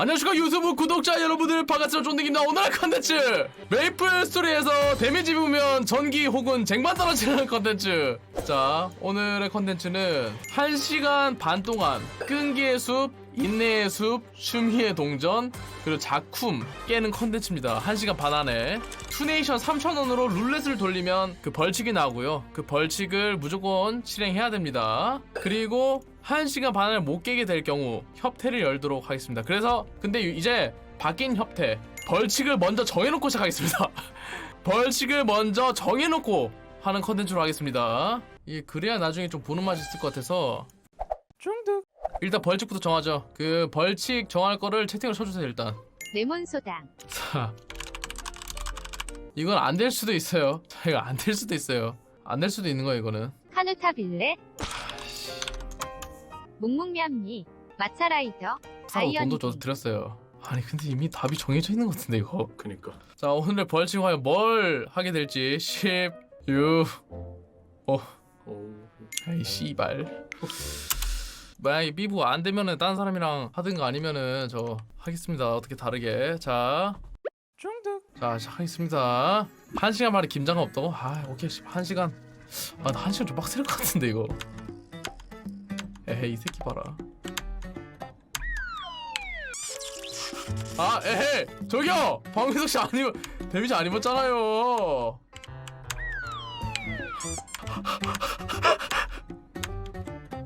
안녕하십니까 유튜브 구독자 여러분들. 반갑습니다 쫀득입니다 오늘의 컨텐츠. 메이플 스토리에서 데미지 입으면 전기 혹은 쟁반 떨어지는 컨텐츠. 자 오늘의 컨텐츠는 1시간 반 동안 끈기의 숲 인내의 숲 춤희의 동전 그리고 작쿰 깨는 컨텐츠입니다. 1시간 반 안에. 투네이션 3,000원으로 룰렛을 돌리면 그 벌칙이 나오고요. 그 벌칙을 무조건 실행해야 됩니다. 그리고 1시간 반을 못 깨게 될 경우 협회를 열도록 하겠습니다. 그래서 근데 이제 바뀐 협회 벌칙을 먼저 정해놓고 시작하겠습니다. 벌칙을 먼저 정해놓고 하는 컨텐츠로 하겠습니다. 이게 그래야 나중에 좀 보는 맛이 있을 것 같아서. 중득 일단 벌칙부터 정하죠 그 벌칙 정할 거를 채팅으로 쳐주세요 일단 레몬 소다. 자, 이건 안 될 수도 있어요. 자, 이거 안 될 수도 있어요. 안 될 수도 있는 거예요, 이거는. 카누타 빌레. 묵묵미암니. 마차라이더. 사고 돈도 줘서 드렸어요. 아니 근데 이미 답이 정해져 있는 것 같은데 이거. 그니까 자 오늘 벌칙 과연 뭘 하게 될지 10, 6, 오 아이 씨발. 만약에 삐부 안 되면은 딴 사람이랑 하든가 아니면은 저 하겠습니다. 어떻게 다르게. 자. 중득. 자 시작하겠습니다. 한 시간 만에 김장가 없다고? 아 오케이 씨, 한 시간. 아 나 한 시간 좀 빡셀 것 같은데 이거. 에헤이 이 새끼 봐라. 아 에헤 저기요 방민석 씨 아니 데미지 안 입었잖아요.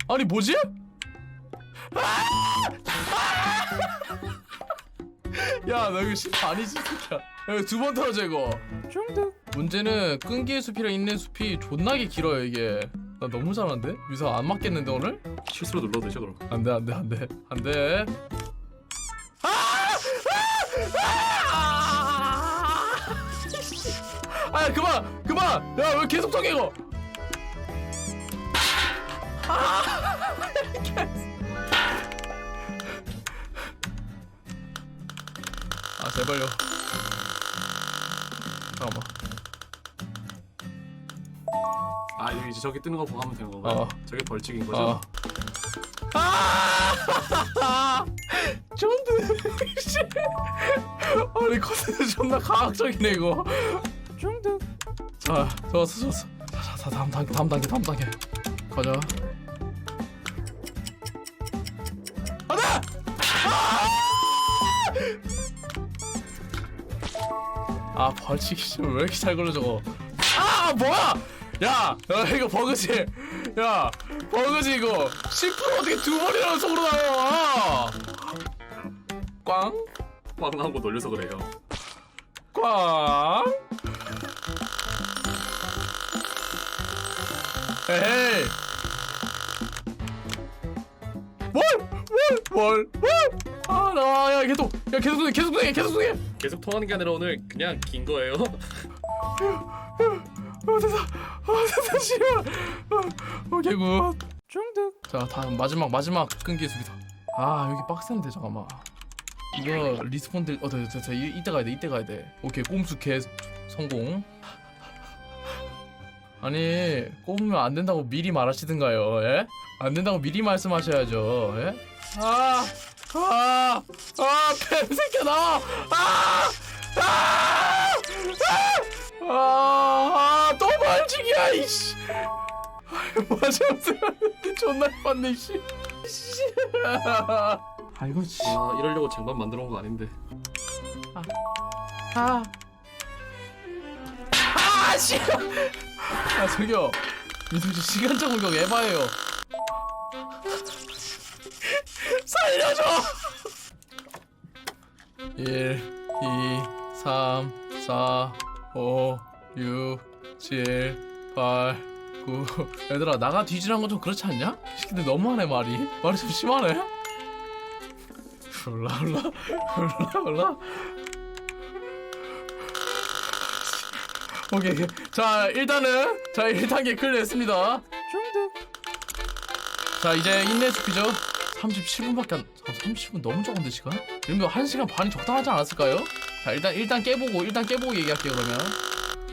아니 뭐지? 야, 너 이거 실패 아니지, 이 새끼야. 야, 두번 터져, 이거. 중득. 문제는 끈기의 숲이랑 인내 숲이 존나게 길어요, 이게. 나 너무 잘하는데? 유서 안 맞겠는데, 오늘? 실수로 눌러드셔 그럼 안 돼, 안 돼, 안 돼. 안 돼. 아! 아, 그만! 그만! 야, 왜 계속 터게, 이거? 아, 제발요. 잠깐만. 아 이거 이제 저기 뜨는 거 보고 하면 되는 건가요? 어. 저게 벌칙인 거죠? 어. 아! 존드 씨. 아니 컨텐츠 존나 과학적이네 이거. 중득. 자, 좋았어, 좋았어. 자, 자, 다음 단계, 다음 단계, 다음 단계. 가자! 아! 아 벌칙이 좀왜 이렇게 잘 걸려 저거? 아 뭐야? 야, 야 이거 버그지? 야 버그지 이거 10% 어떻게 두 번이나 속으로 나와? 꽝? 빵 나온 거 놀려서 그래요 꽝? 에헤이 뭘? 뭘? 뭘? 뭘? 아, 나, 야, 계속, 야, 계속 계속 쏘게, 계속 쏘게! 계속 통하는 게 아니라 오늘 그냥 긴 거예요 어, 됐다. 어, 됐다, 씨발. 어, 오케이, 굿. 중득. 자, 다음, 마지막, 마지막 끈기 수비다. 아, 여기 빡센데, 잠깐만. 이거 리스폰들, 어, 됐다, 됐다. 이- 이때 가야 돼, 이때 가야 돼. 오케이, 꼼수 개 성공. 아니, 꼽으면 안 된다고 미리 말하시든가요, 예? 안 된다고 미리 말씀하셔야죠, 예? 아, 아, 아, 뱀 새끼 나와! 아! 아! 아! 아, 또 벌칙이야, 이씨. 맞았어. 존나 뻔네, 씨. 씨. 아이고, 씨. 아 이러려고 쟁반 만들어 온 거 아닌데 아. 아, 씨. 아, 저기요. 씨 시간적 공격 에바예요. 살려줘. 1, 2, 3, 4, 5, 6, 7, 8, 9. 얘들아, 나가 뒤지란 건좀 그렇지 않냐? 이 새끼들 너무하네, 말이. 말이 좀 심하네? 올라, 올라, 올라, 올라. 오케이, 오케이. 자, 일단은, 자, 1단계 클리어했습니다. 중득. 자, 이제 인내 숲이죠. 37분밖에 안, 30분 너무 적은데, 시간? 이러면 1시간 반이 적당하지 않았을까요? 자, 일단, 일단 깨보고, 일단 깨보고 얘기할게요, 그러면.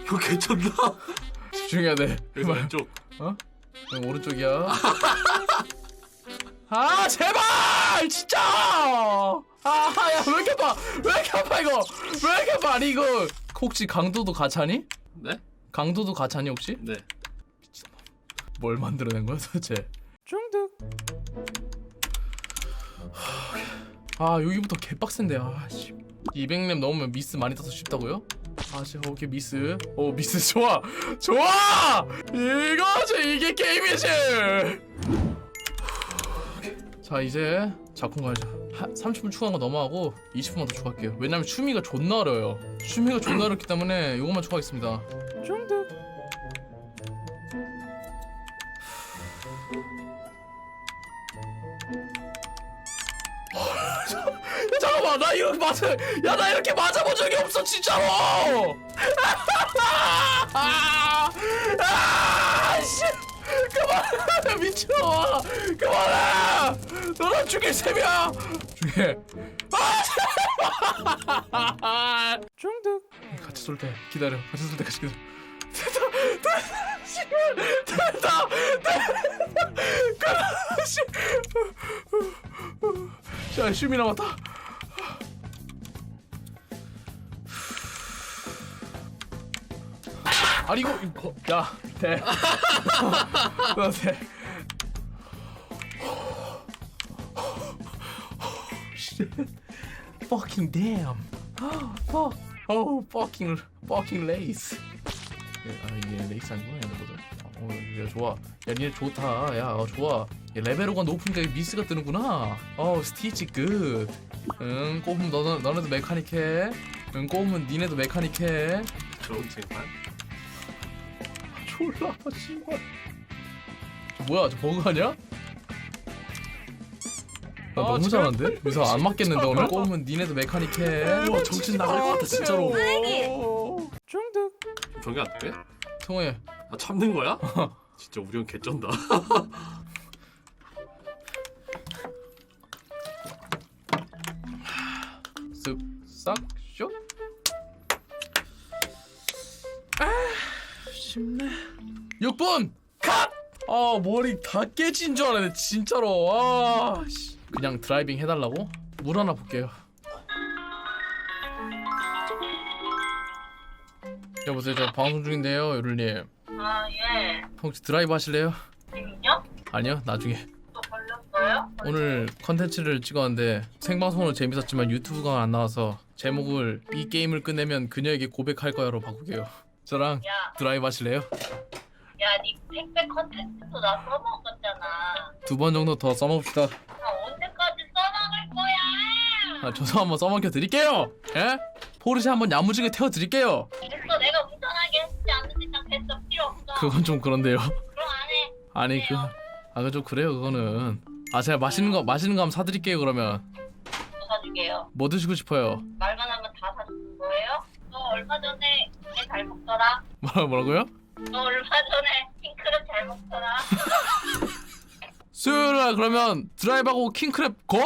이거 괜찮나? 집중해야 돼 여기서 왼쪽 어? 형 오른쪽이야 아 제발 진짜 아야 왜 이렇게 아파 왜 이렇게 아파 이거 왜 이렇게 아파 아니 이거 혹시 강도도 가차니? 네? 강도도 가차니 혹시? 네 뭘 만들어낸 거야 도대체 중득 아 여기부터 개빡센데 아씨. 200렙 넘으면 미스 많이 떠서 쉽다고요? 아씨 오케이 미스. 오 미스 좋아! 좋아! 이거지 이게 게임이지! 자 이제 작품 가자 한 30분 추가한 거 넘어가고 20분만 더 추가할게요. 왜냐면 추미가 존나 어려워요. 추미가 존나 어렵기 때문에 이것만 추가하겠습니다. 중득 나 이렇게 맞아 야 나 이렇게 맞아본 적이 없어 진짜로 아, 씨 그만해 미쳐 그만해 너랑 죽일 셈이야 죽여 아 중득 같이 쏠 때 기다려 같이 쏠때 같이 기다려 됐다 됐다 됐다. 자, 쉼이 남았다. 아니 이거 이거 야 돼. 너 돼. Shit. Fucking damn. Fuck. Oh, fucking fucking lace. 아, 이게 레이스 아니구나 얘네보다. 어, 얘 좋아. 야, 니네 좋다. 야, 어, 좋아. 얘 레벨로가 높으니까 이게 미스가 뜨는구나. 어, 스티치 굿. 응, 꼽으면 너, 너네도 메카닉 해. 응, 꼽으면 니네도 메카닉 해. 좋은 칭찬 졸라, 씨발. 저 뭐야, 저 버그 아니야? 나 아, 너무 진짜? 잘하는데? 미서 안 맞겠는데 오늘? 꼽으면 니네도 메카닉 해. 우와, 정신 나갈 것 같아, 진짜로. 중득. 저게 안 돼? 성호야, 아 참는 거야? 진짜 우리 형 개쩐다 6분 컷. 아 머리 다 깨진 줄 알았네 진짜로. 아, 씨. 그냥 드라이빙 해달라고? 물 하나 볼게요. 여보세요, 저 방송 중인데요, 요를님. 아, 예. 혹시 드라이브 하실래요? 지금요? 아니요, 나중에. 또 걸렸어요? 오늘 컨텐츠를 찍었는데 생방송으로 재밌었지만 유튜브가 안 나와서 제목을 이 게임을 끝내면 그녀에게 고백할 거야로 바꾸게요. 저랑 야, 드라이브 하실래요? 야, 니 택배 컨텐츠도 나 써먹었잖아. 두 번 정도 더 써먹읍시다. 나 언제까지 써먹을 거야? 아, 저도 한번 써먹여 드릴게요. 예? 포르쉐 한번 야무지게 태워 드릴게요. 됐어, 내가 운전하게 했지 않는지 딱 됐어. 필요 없어. 그건 좀 그런데요. 그럼 안 해. 아니 그, 아 그 좀 그래요 그거는. 아 제가 맛있는 거 맛있는 거 한번 사드릴게요 그러면. 뭐 사줄게요. 뭐 드시고 싶어요? 말만 하면 다 사주는 거예요? 너 얼마 전에 애잘 먹더라? 뭐라 뭐라고요? 너 얼마 전에 핑크를 잘 먹더라? 수요일 날 그러면 드라이브하고 킹크랩 고?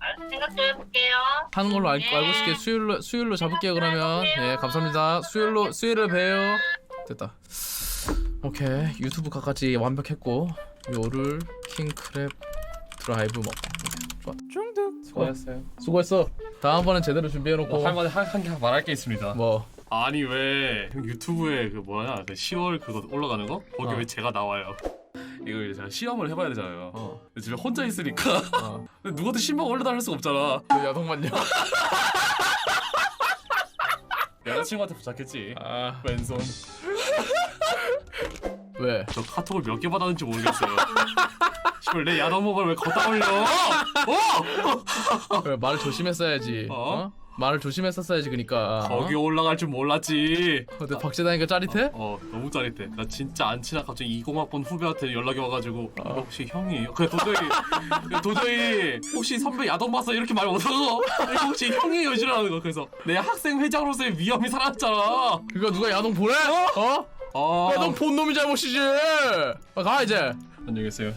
알- 생각 좀 해볼게요. 하는 걸로 알, 네. 알고 있을게. 수요일로 수요일로 잡을게요 그러면. 예 감사합니다. 수요일로 수요일에 봬요. 됐다. 오케이. 유튜브 각까지 완벽했고 요를 킹크랩 드라이브 먹 좋아. 중득 수고했어요. 수고했어. 다음번엔 제대로 준비해놓고. 할만한 한개 말할 게 있습니다. 뭐 아니 왜형 유튜브에 그 뭐냐 그 10월 그거 올라가는 거? 거기 어. 왜 제가 나와요 이거 이제 제가 시험을 해봐야 되잖아요 어, 근데 집에 혼자 있으니까 어. 근데 누구한테 신방 올려달라 할 수가 없잖아 그 야동만요 여자친구한테 부탁했지 아 왼손 왜? 저 카톡을 몇 개 받았는지 모르겠어요 씨발 내 야동목을 왜 걷다 올려 어! 왜 말을 조심했어야지 어? 어? 말을 조심했었어야지 그니까. 어? 거기 올라갈 줄 몰랐지. 근데 박제다니까 짜릿해? 어 너무 짜릿해. 나 진짜 안 친한 갑자기 20학번 후배한테 연락이 와가지고 어. 이거 혹시 형이 그래 도저히 도저히 혹시 선배 야동 봐서 이렇게 말 못하고 이거 혹시 형이에요 이러는 거 그래서 내 학생 회장으로서의 위험이 사라졌잖아. 그거 누가 야동 보래? 어? 아 야동 본 놈이 잘못이지. 아, 가 이제. 안녕히 계세요